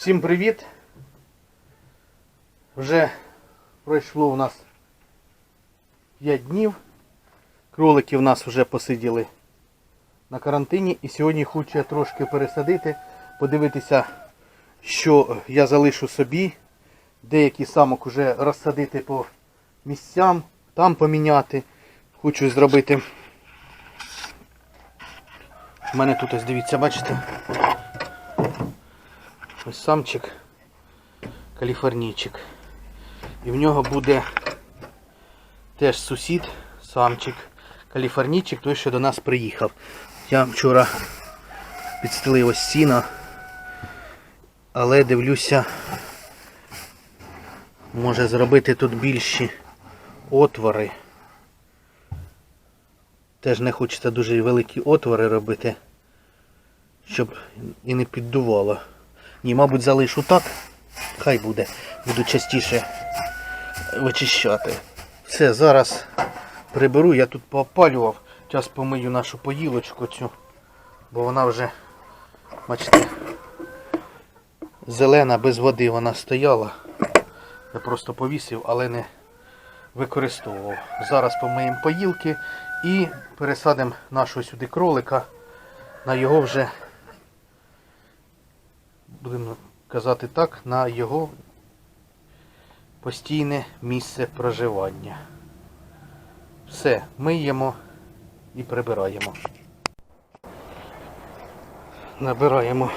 Всім привіт! Вже пройшло у нас 5 днів. Кролики в нас вже посиділи на карантині і сьогодні хочу я трошки пересадити, подивитися, що я залишу собі. Деякі самок вже розсадити по місцям, там поміняти. Хочу зробити. У мене тут ось дивіться, бачите? Ось самчик каліфорнійчик. І в нього буде теж сусід, самчик, каліфорнійчик, той, що до нас приїхав. Я вчора підстелив ось сіно, але дивлюся, може зробити тут більші отвори. Теж не хочеться дуже великі отвори робити, щоб і не піддувало. Ні, мабуть, залишу так. Хай буде. Буду частіше вичищати. Все, зараз приберу, я тут поопалював. Зараз помию нашу поїлочку цю, бо вона вже, бачите, зелена, без води вона стояла. Я просто повісив, але не використовував. Зараз помиємо поїлки і пересадимо нашого сюди кролика на його вже будемо казати так, на його постійне місце проживання. Все, миємо і прибираємо. Набираємо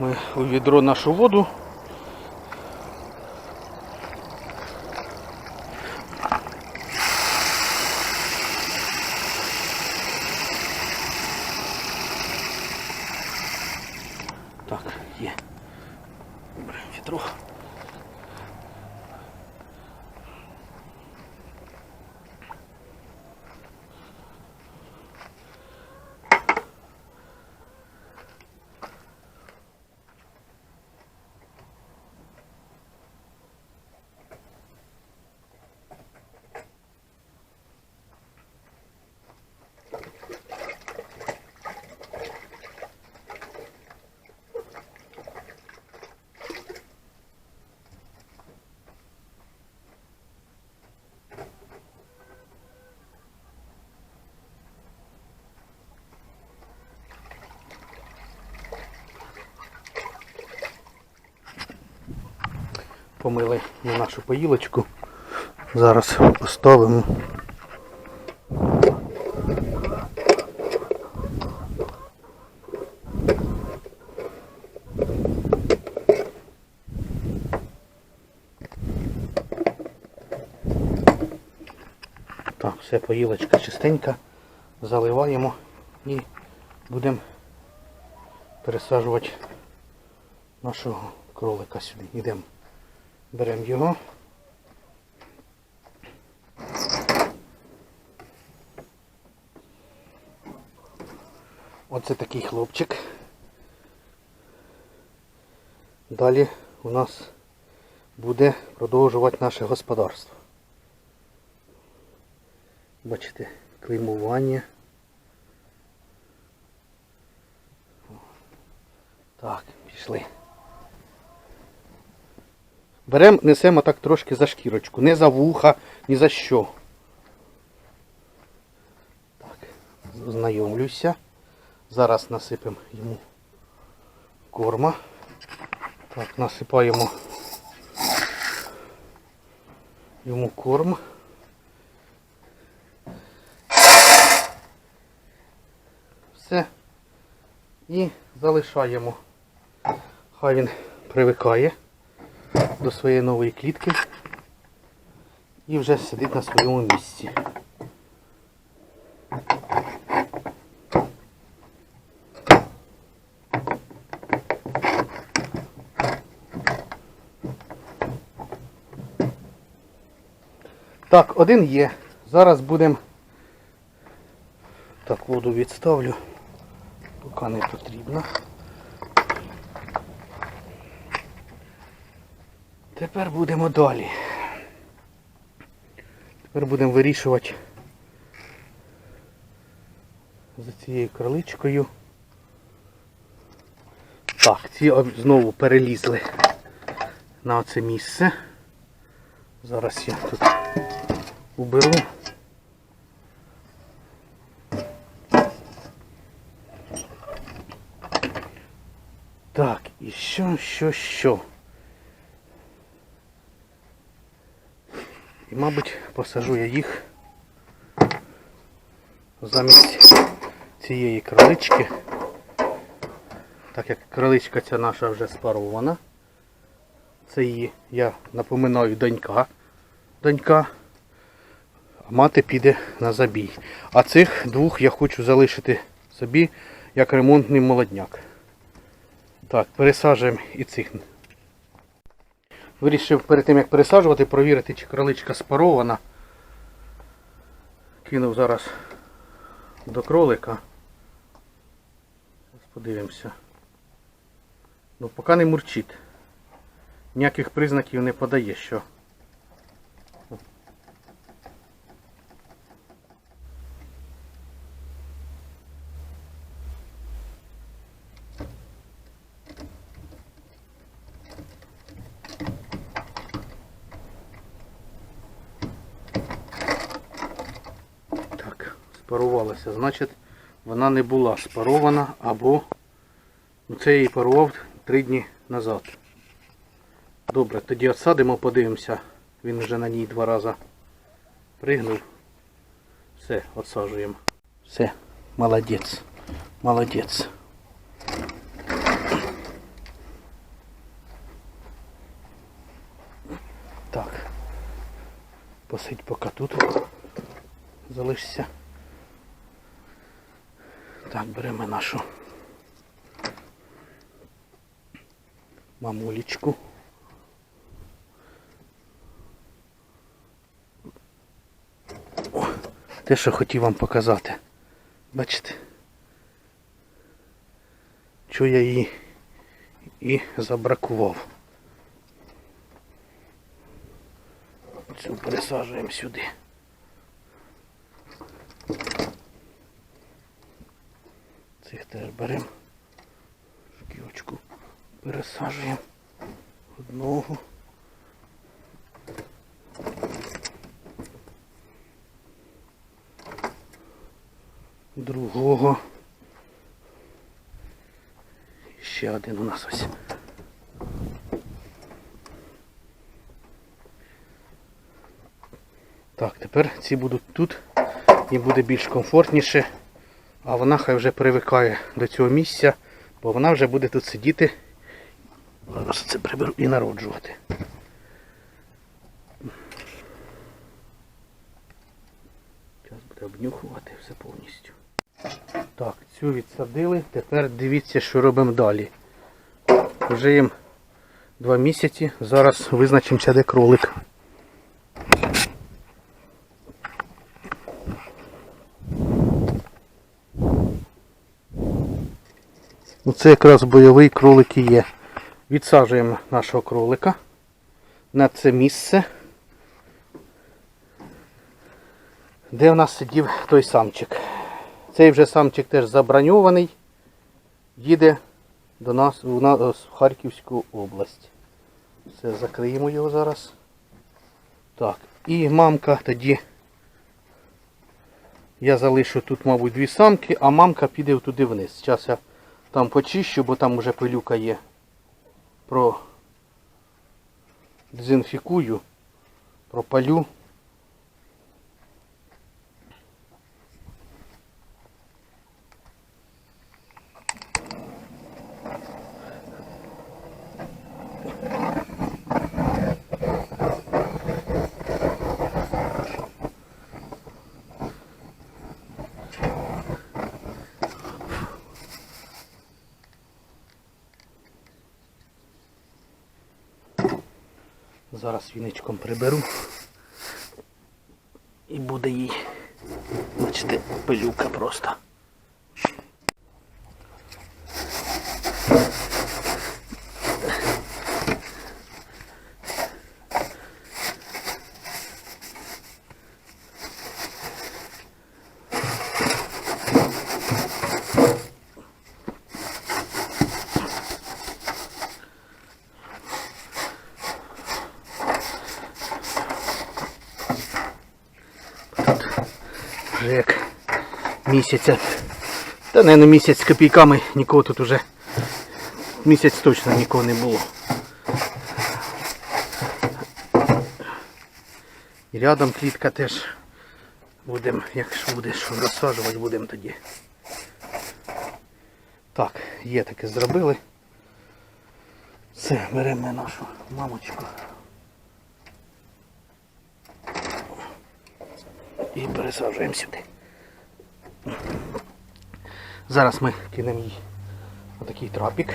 ми у відро нашу воду. Так, є. Беремо відро. Помили на нашу поїлочку. Зараз поставимо. Так, все, поїлочка чистенька. Заливаємо і будемо пересаджувати нашого кролика сюди. Йдемо. Беремо його. Оце такий хлопчик. Далі у нас буде продовжувати наше господарство. Бачите, клеймування. Так, пішли. Беремо, несемо так трошки за шкірочку. Не за вуха, ні за що. Так, знайомлюся. Зараз насипемо йому корма. Так, насипаємо йому корм. Все. І залишаємо. Хай він привикає до своєї нової клітки і вже сидить на своєму місці. Так, один є. Зараз будемо... Так, воду відставлю, поки не потрібно. Тепер будемо далі. Тепер будемо вирішувати за цією кроличкою. Так, ці знову перелізли на оце місце. Зараз я тут уберу. Так, і що, що, що? Мабуть, посажу я їх замість цієї кролички. Так як кроличка ця наша вже спарована. Це її, я напоминаю, донька. Донька. А мати піде на забій. А цих двох я хочу залишити собі як ремонтний молодняк. Так, пересаджуємо і цих. Вирішив перед тим як пересаджувати, провірити, чи кроличка спарована. Кинув зараз до кролика. Подивимося. Ну, поки не мурчить. Ніяких признаків не подає, що. Так, спарувалася. Значить, вона не була спарована або це її парував три дні назад. Добре, тоді отсадимо, подивимося. Він вже на ній два рази пригнув. Все, отсаджуємо. Все, молодець. Молодець. Так. Посидь поки тут. Залишся. Так, беремо нашу мамулечку. О, те, що хотів вам показати. Бачите? Що я її і забракував. Цю пересаджуємо сюди. Цих теж беремо. Шківочку пересаджуємо одного. Другого. І Ще один у нас ось. Так, тепер ці будуть тут. Їм буде більш комфортніше. А вона хай вже привикає до цього місця, бо вона вже буде тут сидіти. Зараз це приберу і народжувати. Зараз буде обнюхувати все повністю. Так, цю відсадили. Тепер дивіться, що робимо далі. Вже їм два місяці. Зараз визначимося, де кролик. Оце якраз бойовий кролик і є. Відсаджуємо нашого кролика на це місце, де в нас сидів той самчик. Цей вже самчик теж заброньований, їде до нас у нас в Харківську область. Все, закриємо його зараз. Так, і мамка тоді. Я залишу тут, мабуть, дві самки, а мамка піде туди вниз. Зараз я там почищу, бо там вже пилюка є. Про дезінфікую, пропалю. Зараз віничком приберу. І буде їй, бачите, пилюка просто. Місяця. Та не на місяць з копійками нікого тут уже. Місяць точно нікого не було. І рядом клітка теж будемо, якщо буде що розсаджувати, будемо тоді. Так, є таке зробили. Все, беремо нашу мамочку. І пересаджуємо сюди. Зараз ми кинемо їй отакий трапік.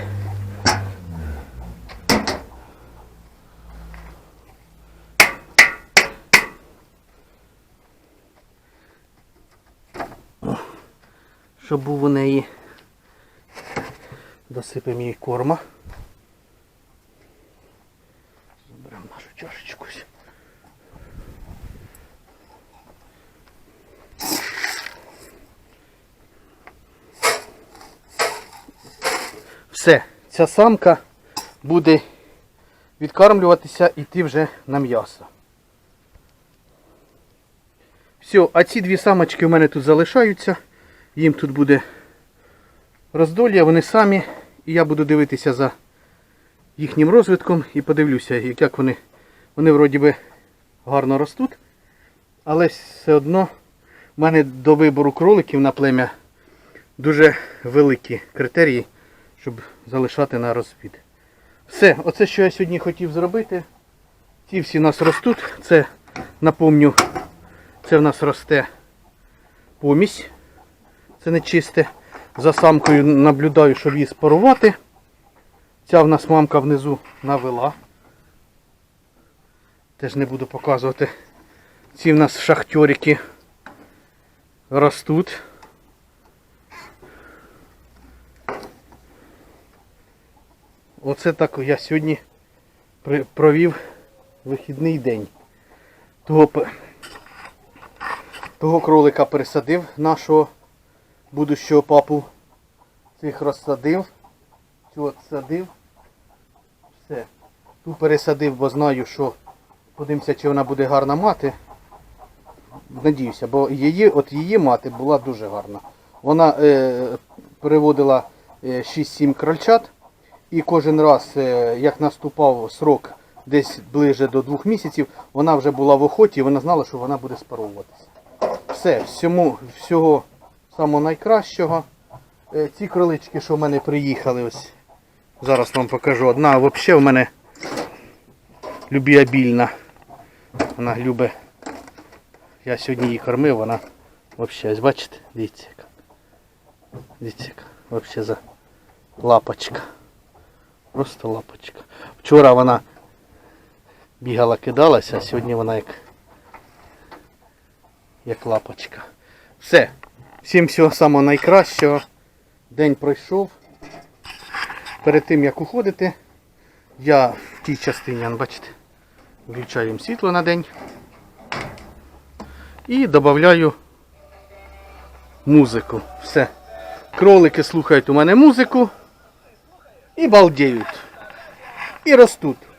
Щоб був у неї. Досипемо їй корма. Все, ця самка буде відкармлюватися і йти вже на м'ясо. Все, а ці дві самочки у мене тут залишаються. Їм тут буде роздолля, вони самі. І я буду дивитися за їхнім розвитком і подивлюся, як вони. Вони вроді би гарно ростуть. Але все одно в мене до вибору кроликів на плем'я дуже великі критерії, щоб залишати на розплід. Все, оце що я сьогодні хотів зробити. Ці всі у нас ростуть. Це, напомню, це в нас росте помісь. Це не чисте. За самкою наблюдаю, щоб її спарувати. Ця в нас мамка внизу навела. Теж не буду показувати. Ці в нас шахтьорики ростуть. Оце так я сьогодні провів вихідний день. Того, того кролика пересадив нашого будущого папу. Цих розсадив. Цю от. Все. Ту пересадив, бо знаю, що подивимося, чи вона буде гарна мати. Надіюся, бо її, от її мати була дуже гарна. Вона е, переводила е, 6-7 крольчат. І кожен раз, е, як наступав срок десь ближе до двох місяців, вона вже була в охоті, і вона знала, що вона буде спаровуватися. Все, всьому, всього самого найкращого. Е, Ці кролички, що в мене приїхали, ось зараз вам покажу. Одна взагалі в мене любіабільна. Вона любить. Я сьогодні її кормив, вона взагалі, бачите, дивіться яка. Дивіться яка. Взагалі за лапочка. Просто лапочка. Вчора вона бігала, кидалася, а сьогодні вона як, як лапочка. Все. Всім всього самого найкращого. День пройшов. Перед тим як уходити, я в тій частині, бачите, включаю їм світло на день. І додаю музику. Все. Кролики слухають у мене музику і балдеют, І ростуть.